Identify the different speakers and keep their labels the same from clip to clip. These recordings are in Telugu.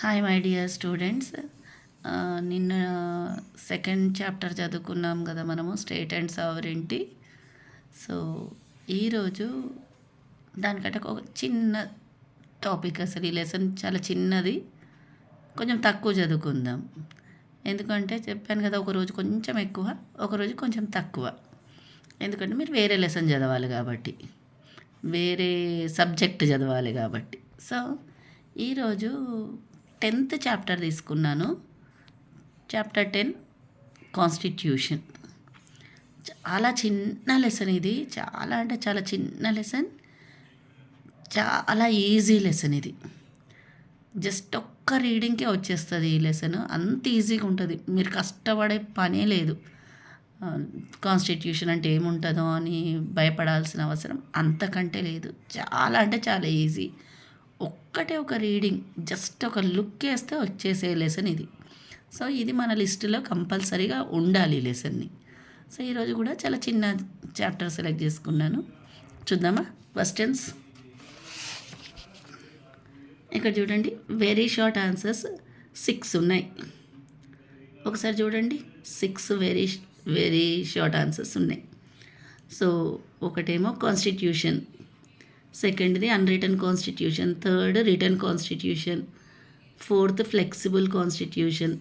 Speaker 1: హాయ్ మై డియర్ స్టూడెంట్స్ నిన్న సెకండ్ చాప్టర్ చదువుకున్నాం కదా మనము స్టేట్ అండ్ సావరింటీ సో ఈరోజు దానికంటే ఒక చిన్న టాపిక్ అసలు ఈ లెసన్ చాలా చిన్నది. కొంచెం తక్కువ చదువుకుందాం. ఎందుకంటే చెప్పాను కదా ఒకరోజు కొంచెం ఎక్కువ ఒకరోజు కొంచెం తక్కువ. ఎందుకంటే మీరు వేరే లెసన్ చదవాలి కాబట్టి వేరే సబ్జెక్ట్ చదవాలి కాబట్టి. సో ఈరోజు టెన్త్ చాప్టర్ తీసుకున్నాను. Chapter ten constitution. చాలా చిన్న లెసన్ ఇది. చాలా అంటే చాలా చిన్న లెసన్. చాలా ఈజీ లెసన్ ఇది. జస్ట్ ఒక్క రీడింగ్కే వచ్చేస్తుంది ఈ లెసన్. అంత ఈజీగా ఉంటుంది. మీరు కష్టపడే పనే లేదు. కాన్స్టిట్యూషన్ అంటే ఏముంటుందో అని భయపడాల్సిన అవసరం అంతకంటే లేదు. చాలా అంటే చాలా ఈజీ. ఒక్కటే ఒక రీడింగ్ జస్ట్ ఒక లుక్ వేస్తే వచ్చేసే లెసన్ ఇది. సో ఇది మన లిస్టులో కంపల్సరీగా ఉండాలి లెసన్ని సో ఈరోజు కూడా చాలా చిన్న చాప్టర్ సెలెక్ట్ చేసుకున్నాను. చూద్దామా? క్వశ్చన్స్ ఇక్కడ చూడండి వెరీ షార్ట్ ఆన్సర్స్ సిక్స్ ఉన్నాయి. ఒకసారి చూడండి six very very short answers ఉన్నాయి. సో ఒకటేమో కాన్స్టిట్యూషన్ సెకండ్ది unwritten constitution third written constitution fourth flexible constitution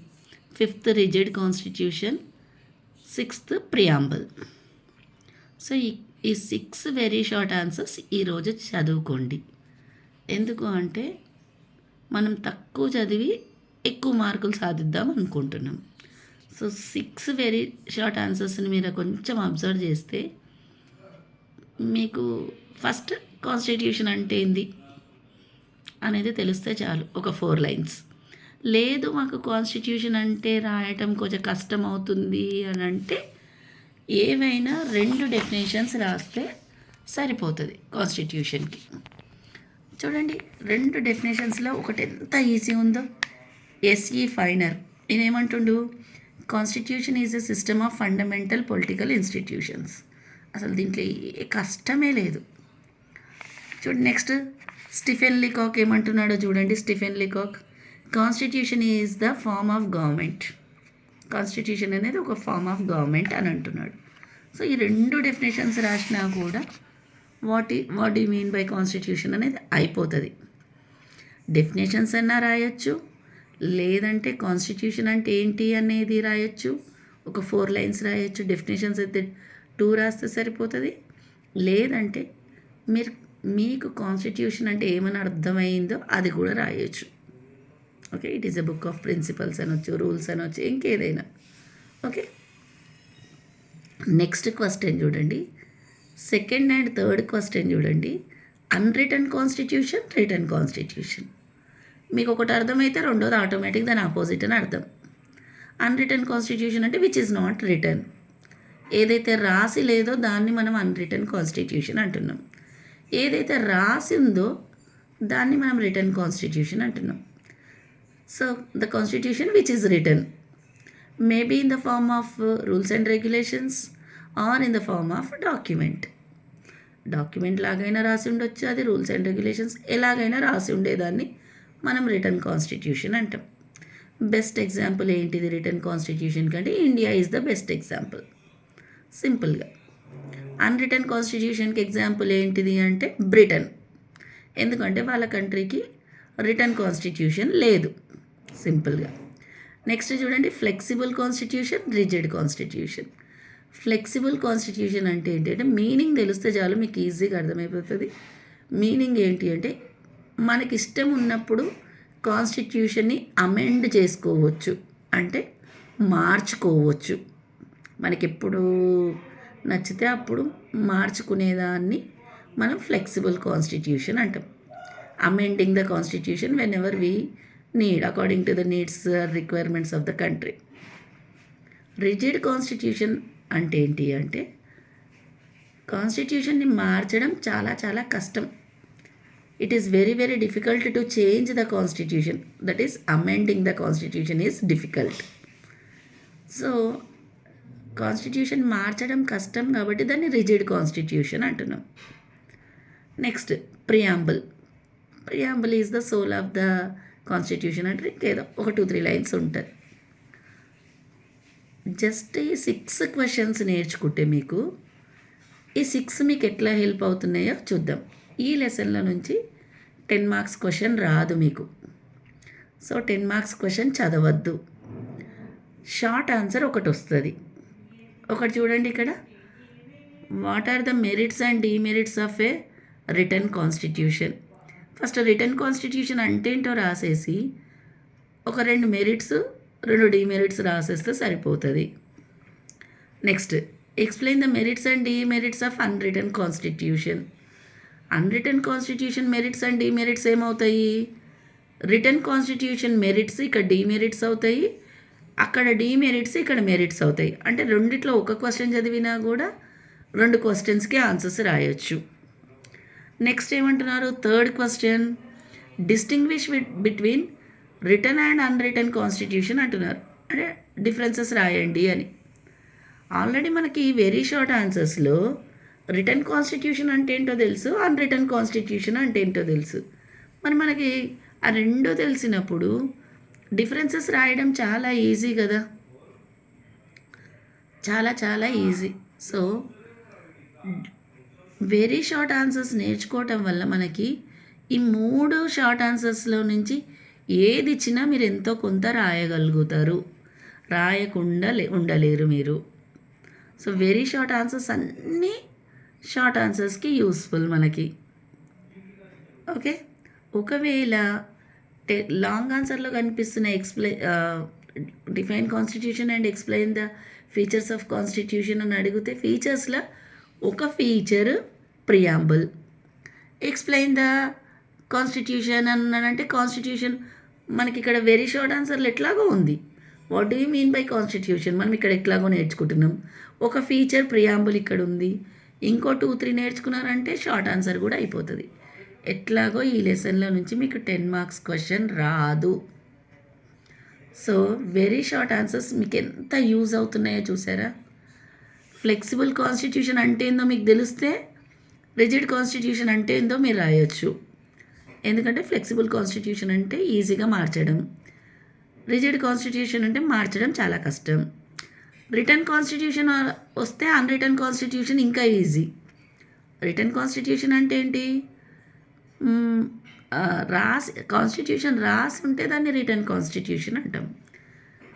Speaker 1: fifth rigid constitution sixth preamble so ఈ ఈ సిక్స్ వెరీ షార్ట్ ఆన్సర్స్ ఈరోజు చదువుకోండి. ఎందుకు అంటే మనం తక్కువ చదివి ఎక్కువ మార్కులు సాధిద్దాం అనుకుంటున్నాం. సో సిక్స్ వెరీ షార్ట్ ఆన్సర్స్ని మీరు కొంచెం అబ్జర్వ్ చేస్తే మీకు ఫస్ట్ కాన్స్టిట్యూషన్ అంటే ఏంది? అనేది తెలిస్తే చాలు ఒక ఫోర్ లైన్స్ లేదు మాకు కాన్స్టిట్యూషన్ అంటే రాయటం కొంచెం కష్టం అవుతుంది అని అంటే ఏవైనా రెండు డెఫినేషన్స్ రాస్తే సరిపోతుంది కాన్స్టిట్యూషన్కి చూడండి రెండు డెఫినేషన్స్లో ఒకటి ఎంత ఈజీ ఉందో. SE Finer ఈయనేమంటుండు? Constitution is a system of fundamental political institutions అసలు దీంట్లో ఏ కష్టమే లేదు. చూడండి నెక్స్ట్ స్టిఫెన్ లికాక్ ఏమంటున్నాడో చూడండి. Stephen Leacock constitution is the form of government constitution అనేది ఒక ఫార్మ్ ఆఫ్ గవర్నమెంట్ అని అంటున్నాడు. సో ఈ రెండు డెఫినేషన్స్ రాసినా కూడా what what you mean by constitution అనేది అయిపోతుంది. డెఫినేషన్స్ అన్నా రాయొచ్చు. లేదంటే కాన్స్టిట్యూషన్ అంటే ఏంటి అనేది రాయొచ్చు. ఒక ఫోర్ లైన్స్ రాయొచ్చు. డెఫినేషన్స్ అయితే టూ రాస్తే సరిపోతుంది. లేదంటే మీరు మీకు కాన్స్టిట్యూషన్ అంటే ఏమని అర్థమైందో అది కూడా రాయొచ్చు. Okay it is a book of principles అనొచ్చు రూల్స్ అనొచ్చు ఇంకేదైనా. ఓకే నెక్స్ట్ క్వశ్చన్ చూడండి. సెకండ్ అండ్ థర్డ్ క్వశ్చన్ చూడండి. అన్రిటర్న్ కాన్స్టిట్యూషన్ రిటర్న్ కాన్స్టిట్యూషన్ మీకు ఒకటి అర్థమైతే రెండోది ఆటోమేటిక్ దాని ఆపోజిట్ అని అర్థం. అన్రిటర్న్ కాన్స్టిట్యూషన్ అంటే విచ్ ఇస్ నాట్ రిటర్న్ ఏదైతే రాసి లేదో దాన్ని మనం అన్రిటర్న్ కాన్స్టిట్యూషన్ అంటున్నాం. ఏదైతే రాసి ఉందో దాన్ని మనం రిటర్న్ కాన్స్టిట్యూషన్ అంటున్నాం. So the constitution which is written maybe in the form of rules and regulations or in the form of document document లాగైనా రాసి ఉండొచ్చు అది రూల్స్ అండ్ రెగ్యులేషన్స్ ఎలాగైనా రాసి ఉండేదాన్ని మనం రిటర్న్ కాన్స్టిట్యూషన్ అంటాం. బెస్ట్ ఎగ్జాంపుల్ ఏంటిది రిటర్న్ కాన్స్టిట్యూషన్ కంటే? India is the best example సింపుల్గా అన్రిటర్న్ కాన్స్టిట్యూషన్కి ఎగ్జాంపుల్ ఏంటిది అంటే బ్రిటన్ ఎందుకంటే వాళ్ళ కంట్రీకి రిటర్న్ కాన్స్టిట్యూషన్ లేదు. సింపుల్గా నెక్స్ట్ చూడండి flexible constitution rigid constitution flexible constitution అంటే ఏంటంటే మీనింగ్ తెలిస్తే చాలు మీకు ఈజీగా అర్థమైపోతుంది. మీనింగ్ ఏంటి అంటే మనకి ఇష్టం ఉన్నప్పుడు కాన్స్టిట్యూషన్ని అమెండ్ చేసుకోవచ్చు. అంటే మార్చుకోవచ్చు. మనకి ఎప్పుడు నచ్చితే అప్పుడు మార్చుకునేదాన్ని మనం ఫ్లెక్సిబుల్ కాన్స్టిట్యూషన్ అంటాం. Amending the constitution whenever we need according to the needs requirements of the country rigid constitution అంటే ఏంటి అంటే కాన్స్టిట్యూషన్ని మార్చడం చాలా చాలా కష్టం. It is very very difficult to change the constitution that is amending the constitution is difficult so constitution మార్చడం కష్టం కాబట్టి దాన్ని రిజిడ్ కాన్స్టిట్యూషన్ అంటున్నాం. Next preamble preamble is the soul of the constitution అంటే ఇంకేదో ఒక టూ త్రీ లైన్స్ ఉంటుంది. జస్ట్ ఈ సిక్స్ క్వశ్చన్స్ నేర్చుకుంటే మీకు ఈ సిక్స్ మీకు ఎట్లా హెల్ప్ అవుతున్నాయో చూద్దాం. ఈ లెసన్లో నుంచి టెన్ మార్క్స్ క్వశ్చన్ రాదు మీకు. సో టెన్ మార్క్స్ క్వశ్చన్ చదవద్దు. షార్ట్ ఆన్సర్ ఒకటి వస్తుంది. ఒకటి చూడండి ఇక్కడ. What are the merits and demerits of a written constitution first written constitution అంటే ఏంటో రాసేసి ఒక రెండు మెరిట్స్ రెండు డిమెరిట్స్ రాసేస్తే సరిపోతుంది. Next explain the merits and demerits of unwritten constitution unwritten constitution merits and demerits ఏమవుతాయి? రిటర్న్ కాన్స్టిట్యూషన్ మెరిట్స్ ఇక్కడ డిమెరిట్స్ అవుతాయి. అక్కడ డీమెరిట్స్ ఇక్కడ మెరిట్స్ అవుతాయి. అంటే రెండిట్లో ఒక క్వశ్చన్ చదివినా కూడా రెండు క్వశ్చన్స్కి ఆన్సర్స్ రాయొచ్చు. నెక్స్ట్ ఏమంటున్నారు? Third question distinguish between written and unwritten constitution అంటున్నారు. అంటే డిఫరెన్సెస్ రాయండి అని. ఆల్రెడీ మనకి వెరీ షార్ట్ ఆన్సర్స్లో రిటర్న్ కాన్స్టిట్యూషన్ అంటే ఏంటో తెలుసు అన్రిటర్న్ కాన్స్టిట్యూషన్ అంటే ఏంటో తెలుసు. మరి మనకి ఆ రెండో తెలిసినప్పుడు డిఫరెన్సెస్ రాయడం చాలా ఈజీ కదా. చాలా చాలా easy so very short answers నేర్చుకోవటం వల్ల మనకి ఈ మూడు షార్ట్ ఆన్సర్స్లో నుంచి ఏది ఇచ్చినా మీరు ఎంతో కొంత రాయగలుగుతారు. రాయకుండా ఉండలేరు మీరు. సో వెరీ షార్ట్ ఆన్సర్స్ అన్నీ షార్ట్ ఆన్సర్స్కి యూస్ఫుల్ మనకి. ఓకే ఒకవేళ టె లాంగ్ ఆన్సర్లో కనిపిస్తున్న explain define constitution and explain the features of constitution అని అడిగితే ఫీచర్స్లో ఒక feature preamble. Explain the constitution అన్నానంటే constitution మనకి ఇక్కడ వెరీ షార్ట్ ఆన్సర్లు ఎట్లాగో ఉంది. What do you mean by constitution? మనం ఇక్కడ ఎట్లాగో నేర్చుకుంటున్నాం. ఒక ఫీచర్ ప్రియాంబుల్ ఇక్కడ ఉంది. ఇంకో టూ త్రీ నేర్చుకున్నారంటే షార్ట్ ఆన్సర్ కూడా అయిపోతుంది. ఎట్లాగో ఈ లెసన్లో నుంచి మీకు టెన్ మార్క్స్ క్వశ్చన్ రాదు. సో వెరీ షార్ట్ ఆన్సర్స్ మీకు ఎంత యూజ్ అవుతున్నాయో చూసారా? ఫ్లెక్సిబుల్ కాన్స్టిట్యూషన్ అంటే ఏందో మీకు తెలిస్తే రిజిడ్ కాన్స్టిట్యూషన్ అంటే ఏందో మీరు రాయొచ్చు. ఎందుకంటే ఫ్లెక్సిబుల్ కాన్స్టిట్యూషన్ అంటే ఈజీగా మార్చడం. రిజిడ్ కాన్స్టిట్యూషన్ అంటే మార్చడం చాలా కష్టం. రిటర్న్ కాన్స్టిట్యూషన్ వస్తే అన్రిటర్న్ కాన్స్టిట్యూషన్ ఇంకా ఈజీ రిటర్న్ కాన్స్టిట్యూషన్ అంటే ఏంటి? రాసి కాన్స్టిట్యూషన్ రాసి ఉంటే దాన్ని రిటర్న్ కాన్స్టిట్యూషన్ అంటాం.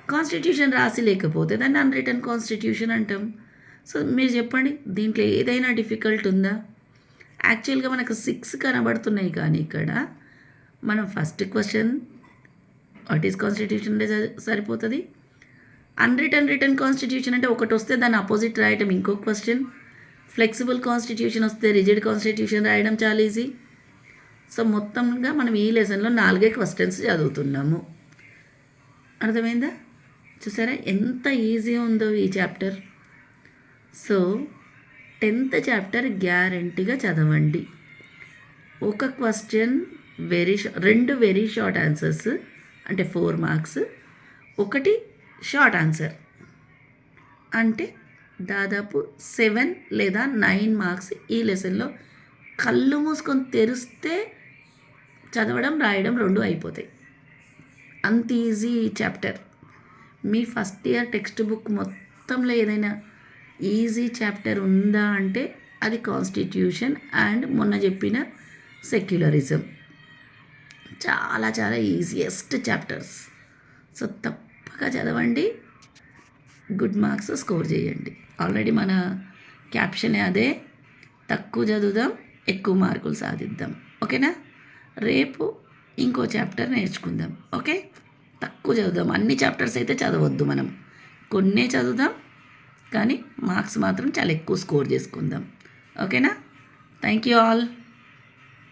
Speaker 1: కాన్స్టిట్యూషన్ రాసి లేకపోతే దాన్ని అన్ రిటర్న్ కాన్స్టిట్యూషన్ అంటాం. సో మీరు చెప్పండి దీంట్లో ఏదైనా డిఫికల్ట్ ఉందా? యాక్చువల్గా మనకు సిక్స్ కనబడుతున్నాయి కానీ ఇక్కడ మనం first question what is constitution అంటే సరి- సరిపోతుంది? అన్రిటర్న్ రిటర్న్ కాన్స్టిట్యూషన్ అంటే ఒకటి వస్తే దాని అపోజిట్ రాయటం ఇంకో క్వశ్చన్ ఫ్లెక్సిబుల్ కాన్స్టిట్యూషన్ వస్తే రిజిడ్ కాన్స్టిట్యూషన్ రాయడం చాలా ఈజీ సో మొత్తంగా మనం ఈ లెసన్లో నాలుగే క్వశ్చన్స్ చదువుతున్నాము. అర్థమైందా? చూసారా? ఎంత ఈజీ ఉందో ఈ చాప్టర్ సో టెన్త్ చాప్టర్ గ్యారంటీగా చదవండి. ఒక క్వశ్చన్ వెరీ రెండు వెరీ షార్ట్ ఆన్సర్స్ అంటే ఫోర్ మార్క్స్ ఒకటి షార్ట్ ఆన్సర్ అంటే దాదాపు సెవెన్ లేదా నైన్ మార్క్స్ ఈ లెసన్లో కళ్ళు మూసుకొని తెరిస్తే చదవడం రాయడం రెండు అయిపోతాయి. అంత ఈజీ చాప్టర్. మీ ఫస్ట్ ఇయర్ టెక్స్ట్ బుక్ మొత్తంలో ఏదైనా ఈజీ చాప్టర్ ఉందా అంటే అది కాన్స్టిట్యూషన్ అండ్ మొన్న చెప్పిన సెక్యులరిజం. చాలా చాలా ఈజియెస్ట్ చాప్టర్స్. సో తప్పక చదవండి. గుడ్ మార్క్స్ స్కోర్ చేయండి. ఆల్రెడీ మన క్యాప్షన్ అదే. తక్కువ చదువుదాం ఎక్కువ మార్కులు సాధిద్దాం. ఓకేనా? రేపు ఇంకో చాప్టర్ నేర్చుకుందాం ఓకే? తక్కువ చదువుదాం. అన్ని చాప్టర్స్ అయితే చదవద్దు మనం. కొన్నే చదువుదాం కానీ మార్క్స్ మాత్రం చాలా ఎక్కువ స్కోర్ చేసుకుందాం. ఓకేనా? Thank you all.